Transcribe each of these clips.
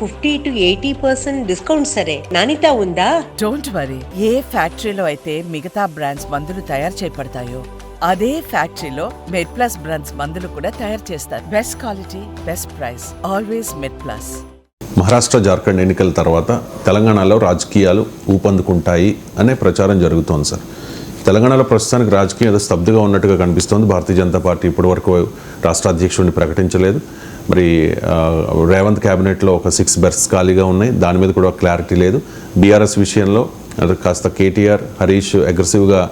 Fifty to eighty percent discount సరే. నాణ్యత ఉందా? Don't worry. ఏ ఫ్యాక్టరీలో అయితే మిగతా బ్రాండ్స్ మందులు తయారు చేయబడతాయో అదే ఫ్యాక్టరీలో మెడ్ ప్లస్ బ్రాండ్స్ మందులు కూడా తయారు చేస్తారు. Best quality best price. Always Med Plus. Maharashtra Jharkhand ఎన్నికల తర్వాత తెలంగాణలో రాజకీయాలు ఊపందుకుంటాయి అనే ప్రచారం జరుగుతోంది సార్. తెలంగాణలో ప్రస్తుతానికి రాజకీయం ఏదో స్తబ్దుగా ఉన్నట్టుగా కనిపిస్తోంది. భారతీయ జనతా పార్టీ ఇప్పటివరకు రాష్ట్ర అధ్యక్షుడిని ప్రకటించలేదు. మరి రేవంత్ క్యాబినెట్లో ఒక సిక్స్ బెర్త్స్ ఖాళీగా ఉన్నాయి. దాని మీద కూడా క్లారిటీ లేదు. బీఆర్ఎస్ విషయంలో కాస్త కేటీఆర్ హరీష్ అగ్రెసివ్గా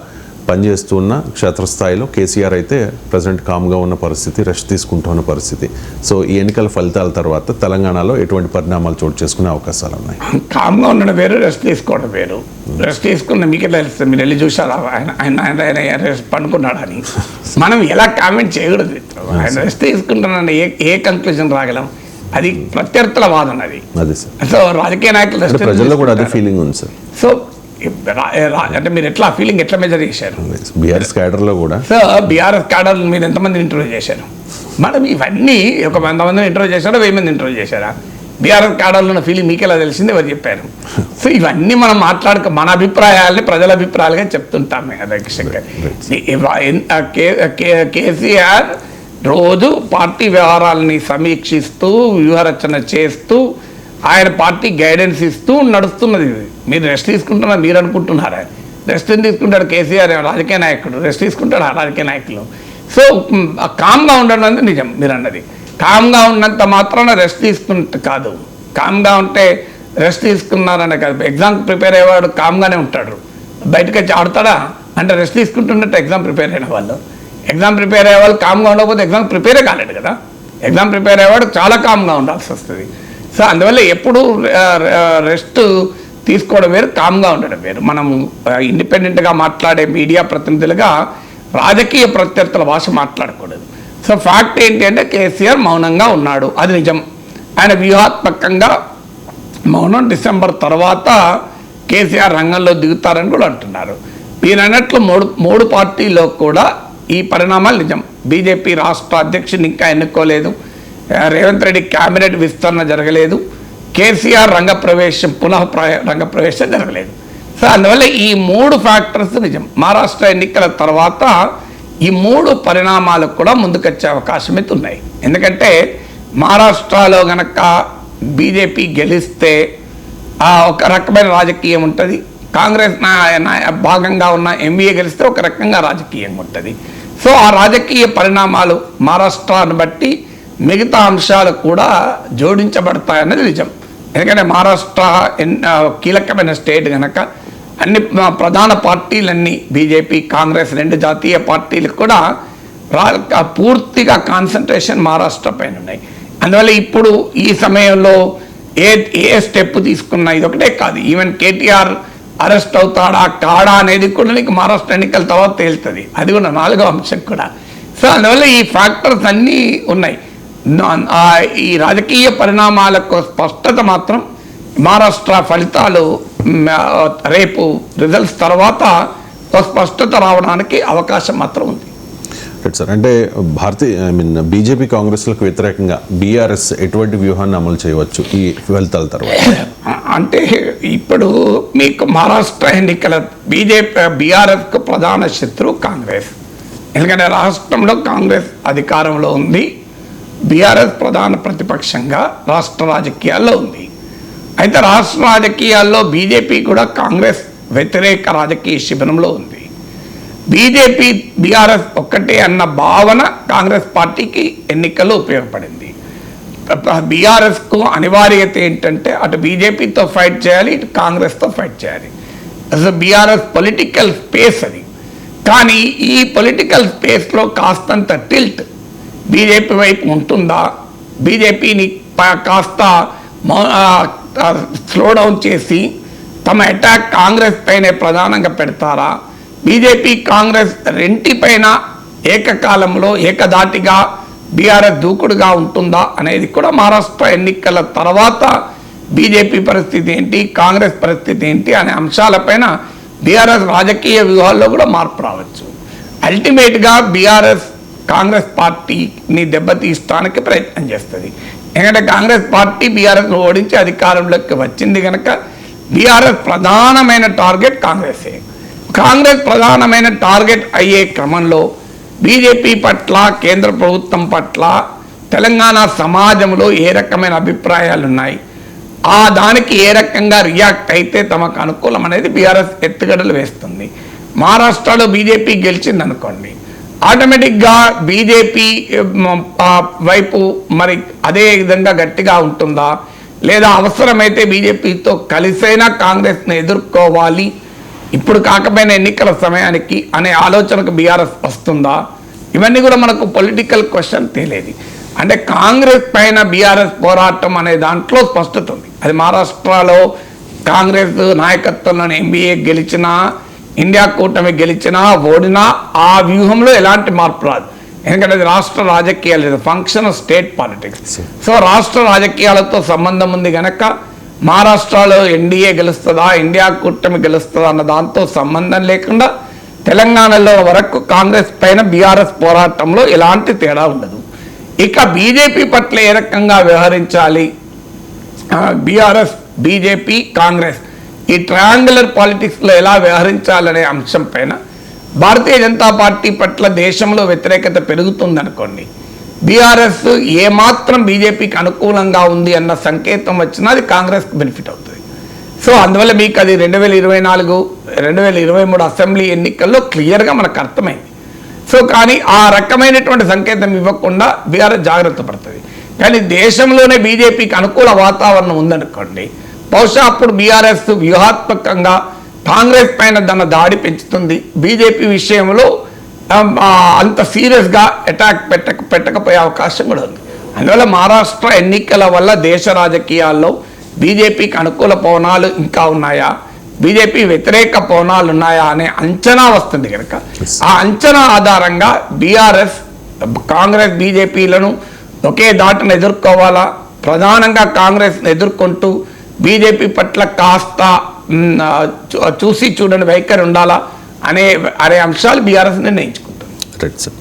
పనిచేస్తున్న క్షేత్రస్థాయిలో కేసీఆర్ అయితే ప్రజెంట్ కామ్గా ఉన్న పరిస్థితి రెస్ట్ తీసుకుంటూ ఉన్న పరిస్థితి. సో ఈ ఎన్నికల ఫలితాల తర్వాత తెలంగాణలో ఎటువంటి పరిణామాలు చోటు చేసుకునే అవకాశాలు ఉన్నాయి? కామ్గా ఉండడం వేరు రెస్ట్ తీసుకోవడం వేరు. రెస్ట్ తీసుకున్న మీకు తెలుస్తుంది. మీరు వెళ్ళి చూసారా ఆయన ఆయన ఆయన రెస్ట్ పండుకున్నాడని. మనం ఎలా కామెంట్ చేయకూడదు? ఆయన రెస్ట్ తీసుకుంటున్నాను ఏ ఏ కంక్లూజన్ రాగలం? అది ప్రత్యర్థుల వాదన అది. సో రాజకీయ నాయకులు ప్రజల్లో కూడా అదే ఫీలింగ్ ఉంది సార్ సో అంటే మీరు ఎట్లా ఫీలింగ్ ఎట్లా మెజర్ చేశారు? బీఆర్ఎస్ క్యాడర్లో కూడా. సో బీఆర్ఎస్ క్యాడర్ మీరు ఎంతమందిని ఇంటర్వ్యూ చేశారు? మేడం ఇవన్నీ ఒక వంద మందిని ఇంటర్వ్యూ చేశారా వెయ్యి మంది ఇంటర్వ్యూ చేశారా? బీఆర్ఎస్ క్యాడర్లో ఉన్న ఫీలింగ్ మీకు ఎలా తెలిసింది? ఎవరు చెప్పారు? సో ఇవన్నీ మనం మాట్లాడుక మన అభిప్రాయాలని ప్రజల అభిప్రాయాలుగా చెప్తుంటాం కేసీఆర్ రోజు పార్టీ వ్యవహారాలని సమీక్షిస్తూ వ్యూహరచన చేస్తూ ఆయన పార్టీ గైడెన్స్ ఇస్తూ నడుస్తున్నది ఇది. మీరు రెస్ట్ తీసుకుంటున్నా మీరు అనుకుంటున్నారా? రెస్ట్ తీసుకుంటాడు కేసీఆర్? రాజకీయ నాయకుడు. రెస్ట్ తీసుకుంటాడు? ఆ రాజకీయ నాయకులు. సో కామ్గా ఉండడం అనేది నిజం మీరు అన్నది. కామ్గా ఉన్నంత మాత్రాన రెస్ట్ తీసుకుంటే కాదు. కామ్గా ఉంటే రెస్ట్ తీసుకున్నారనే కాదు. ఎగ్జామ్ ప్రిపేర్ అయ్యేవాడు కామ్గానే ఉంటాడు. బయటకు వచ్చి ఆడతాడా? అంటే రెస్ట్ తీసుకుంటున్నట్టు ఎగ్జామ్ ప్రిపేర్ అయిన వాళ్ళు. ఎగ్జామ్ ప్రిపేర్ అయ్యే వాళ్ళు కామ్గా ఉండకపోతే ఎగ్జామ్ ప్రిపేరే కాలేడు కదా. ఎగ్జామ్ ప్రిపేర్ అయ్యేవాడు చాలా కామ్గా ఉండాల్సి వస్తుంది. సో అందువల్ల ఎప్పుడు రెస్ట్ తీసుకోవడం వేరు కామ్గా ఉండడం వేరు. మనం ఇండిపెండెంట్గా మాట్లాడే మీడియా ప్రతినిధులుగా రాజకీయ ప్రత్యర్థుల భాష మాట్లాడకూడదు. సో ఫ్యాక్ట్ ఏంటి అంటే కేసీఆర్ మౌనంగా ఉన్నాడు. అది నిజం. ఆయన వ్యూహాత్మకంగా మౌనం డిసెంబర్ తర్వాత కేసీఆర్ రంగంలో దిగుతారని కూడా అంటున్నారు. దీని అన్నట్లు మూడు మూడు పార్టీలో కూడా ఈ పరిణామాలు నిజం. బీజేపీ రాష్ట్ర అధ్యక్షుని ఇంకా ఎన్నుకోలేదు. రేవంత్ రెడ్డి క్యాబినెట్ విస్తరణ జరగలేదు. కేసీఆర్ రంగప్రవేశం పునః ప్ర- రంగప్రవేశం జరగలేదు. సో అందువల్ల ఈ మూడు ఫ్యాక్టర్స్ నిజం. మహారాష్ట్ర ఎన్నికల తర్వాత ఈ మూడు పరిణామాలు కూడా ముందుకొచ్చే అవకాశం అయితే ఉన్నాయి. ఎందుకంటే మహారాష్ట్రలో గనక బీజేపీ గెలిస్తే ఆ ఒక రకమైన రాజకీయం ఉంటుంది. కాంగ్రెస్ భాగంగా ఉన్న ఎంబీఏ గెలిస్తే ఒక రకంగా రాజకీయం ఉంటుంది. సో ఆ రాజకీయ పరిణామాలు మహారాష్ట్రాన్ని బట్టి మిగతా అంశాలు కూడా జోడించబడతాయన్నది నిజం. ఎందుకంటే మహారాష్ట్ర కీలకమైన స్టేట్ కనుక అన్ని ప్రధాన పార్టీలన్నీ బీజేపీ కాంగ్రెస్ రెండు జాతీయ పార్టీలకు కూడా పూర్తిగా కాన్సన్ట్రేషన్ మహారాష్ట్ర పైన ఉన్నాయి. అందువల్ల ఇప్పుడు ఈ సమయంలో ఏ ఏ స్టెప్ తీసుకున్నా ఇది ఒకటే కాదు. ఈవెన్ కేటీఆర్ అరెస్ట్ అవుతాడా కాడా అనేది కూడా నీకు మహారాష్ట్ర ఎన్నికల తర్వాత తేలుతుంది. అది కూడా నాలుగో అంశం కూడా. సో అందువల్ల ఈ ఫ్యాక్టర్స్ అన్నీ ఉన్నాయి. ఈ రాజకీయ పరిణామాలకు స్పష్టత మాత్రం మహారాష్ట్ర ఫలితాలు రేపు రిజల్ట్స్ తర్వాత స్పష్టత రావడానికి అవకాశం మాత్రం ఉంది. రైట్ సార్ అంటే భారతీయ ఐ మీన్ బీజేపీ కాంగ్రెస్లకు వ్యతిరేకంగా బీఆర్ఎస్ ఎటువంటి వ్యూహాన్ని అమలు చేయవచ్చు ఈ ఫలితాల తర్వాత? అంటే ఇప్పుడు మీకు మహారాష్ట్ర ఎన్నికల బీజేపీ బీఆర్ఎస్కు ప్రధాన శత్రువు కాంగ్రెస్. ఎందుకంటే రాష్ట్రంలో కాంగ్రెస్ అధికారంలో ఉంది. బీఆర్ఎస్ ప్రధాన ప్రతిపక్షంగా రాష్ట్ర రాజకీయాల్లో ఉంది. అయితే రాష్ట్ర రాజకీయాల్లో బీజేపీ కూడా కాంగ్రెస్ వ్యతిరేక రాజకీయ శిబిరంలో ఉంది. బీజేపీ బీఆర్ఎస్ ఒక్కటే అన్న భావన కాంగ్రెస్ పార్టీకి ఎన్నికల్లో ఉపయోగపడింది. బీఆర్ఎస్కు అనివార్యత ఏంటంటే అటు బీజేపీతో ఫైట్ చేయాలి ఇటు కాంగ్రెస్తో ఫైట్ చేయాలి. అసలు బీఆర్ఎస్ పొలిటికల్ స్పేస్ అది. కానీ ఈ పొలిటికల్ స్పేస్లో కాస్తంత టిల్ట్ బీజేపీ వైపు ఉంటుందా? బీజేపీని కాస్త స్లో డౌన్ చేసి తమ అటాక్ కాంగ్రెస్ పైనే ప్రధానంగా పెడతారా? బీజేపీ కాంగ్రెస్ రెంటిపైన ఏకకాలంలో ఏకదాటిగా బీఆర్ఎస్ దూకుడుగా ఉంటుందా అనేది కూడా మహారాష్ట్ర ఎన్నికల తర్వాత బీజేపీ పరిస్థితి ఏంటి కాంగ్రెస్ పరిస్థితి ఏంటి అనే అంశాలపైన బీఆర్ఎస్ రాజకీయ వ్యూహాల్లో కూడా మార్పు రావచ్చు. అల్టిమేట్గా బీఆర్ఎస్ కాంగ్రెస్ పార్టీని దెబ్బతీస్తానికి ప్రయత్నం చేస్తుంది. ఎందుకంటే కాంగ్రెస్ పార్టీ బీఆర్ఎస్ ఓడించి అధికారంలోకి వచ్చింది కనుక బీఆర్ఎస్ ప్రధానమైన టార్గెట్ కాంగ్రెసే. కాంగ్రెస్ ప్రధానమైన టార్గెట్ అయ్యే క్రమంలో బీజేపీ పట్ల కేంద్ర ప్రభుత్వం పట్ల తెలంగాణ సమాజంలో ఏ రకమైన అభిప్రాయాలు ఉన్నాయి ఆ దానికి ఏ రకంగా రియాక్ట్ అయితే తమకు అనుకూలం అనేది బీఆర్ఎస్ ఎత్తుగడలు వేస్తుంది. మహారాష్ట్రలో బీజేపీ గెలిచిందనుకోండి ఆటోమేటిక్గా బీజేపీ వైపు మరి అదే విధంగా గట్టిగా ఉంటుందా? లేదా అవసరమైతే బీజేపీతో కలిసైనా కాంగ్రెస్ని ఎదుర్కోవాలి? ఇప్పుడు కాకపోయిన ఎన్నికల సమయానికి అనే ఆలోచనకు బీఆర్ఎస్ వస్తుందా? ఇవన్నీ కూడా మనకు పొలిటికల్ క్వశ్చన్ తేలేది. అంటే కాంగ్రెస్ పైన బీఆర్ఎస్ పోరాటం అనే దాంట్లో స్పష్టత ఉంది. అది మహారాష్ట్రలో కాంగ్రెస్ నాయకత్వంలోని ఎంబీఏ గెలిచినా ఇండియా కూటమి గెలిచినా ఓడినా ఆ వ్యూహంలో ఎలాంటి మార్పు రాదు. ఎందుకంటే అది రాష్ట్ర రాజకీయాలు ఫంక్షన్ స్టేట్ పాలిటిక్స్ సో రాష్ట్ర రాజకీయాలతో సంబంధం ఉంది గనక మహారాష్ట్రలో ఎన్డీఏ గెలుస్తుందా ఇండియా కూటమి గెలుస్తుందా అన్న దాంతో సంబంధం లేకుండా తెలంగాణలో వరకు కాంగ్రెస్ పైన బీఆర్ఎస్ పోరాటంలో ఎలాంటి తేడా ఉండదు. ఇక బీజేపీ పట్ల ఏ రకంగా వ్యవహరించాలి? BRS BJP Congress. ఈ ట్రయాంగులర్ పాలిటిక్స్లో ఎలా వ్యవహరించాలనే అంశం పైన భారతీయ జనతా పార్టీ పట్ల దేశంలో వ్యతిరేకత పెరుగుతుందనుకోండి బీఆర్ఎస్ ఏమాత్రం బీజేపీకి అనుకూలంగా ఉంది అన్న సంకేతం వచ్చినా అది కాంగ్రెస్కి బెనిఫిట్ అవుతుంది. సో అందువల్ల మీకు అది రెండు వేల ఇరవై నాలుగు రెండు వేల ఇరవై మూడు అసెంబ్లీ ఎన్నికల్లో క్లియర్గా మనకు అర్థమైంది. సో కానీ ఆ రకమైనటువంటి సంకేతం ఇవ్వకుండా బీఆర్ఎస్ జాగ్రత్త పడుతుంది. కానీ దేశంలోనే బీజేపీకి అనుకూల వాతావరణం ఉందనుకోండి బహుశా అప్పుడు బీఆర్ఎస్ వ్యూహాత్మకంగా కాంగ్రెస్ పైన తన దాడి పెంచుతుంది. బీజేపీ విషయంలో అంత సీరియస్గా అటాక్ పెట్టక పెట్టకపోయే అవకాశం కూడా ఉంది. అందువల్ల మహారాష్ట్ర ఎన్నికల వల్ల దేశ రాజకీయాల్లో బీజేపీకి అనుకూల పవనాలు ఇంకా ఉన్నాయా? బీజేపీ వ్యతిరేక పవనాలు ఉన్నాయా అనే అంచనా వస్తుంది కనుక. ఆ అంచనా ఆధారంగా బీఆర్ఎస్ కాంగ్రెస్ బీజేపీలను ఒకే దాటను ఎదుర్కోవాలా? ప్రధానంగా కాంగ్రెస్ను ఎదుర్కొంటూ బీజేపీ పట్ల కాస్త చూసి చూడని వైఖరి ఉండాలా అనే అనే అంశాలు బీఆర్ఎస్ నిర్ణయించుకుంటుంది. Right sir.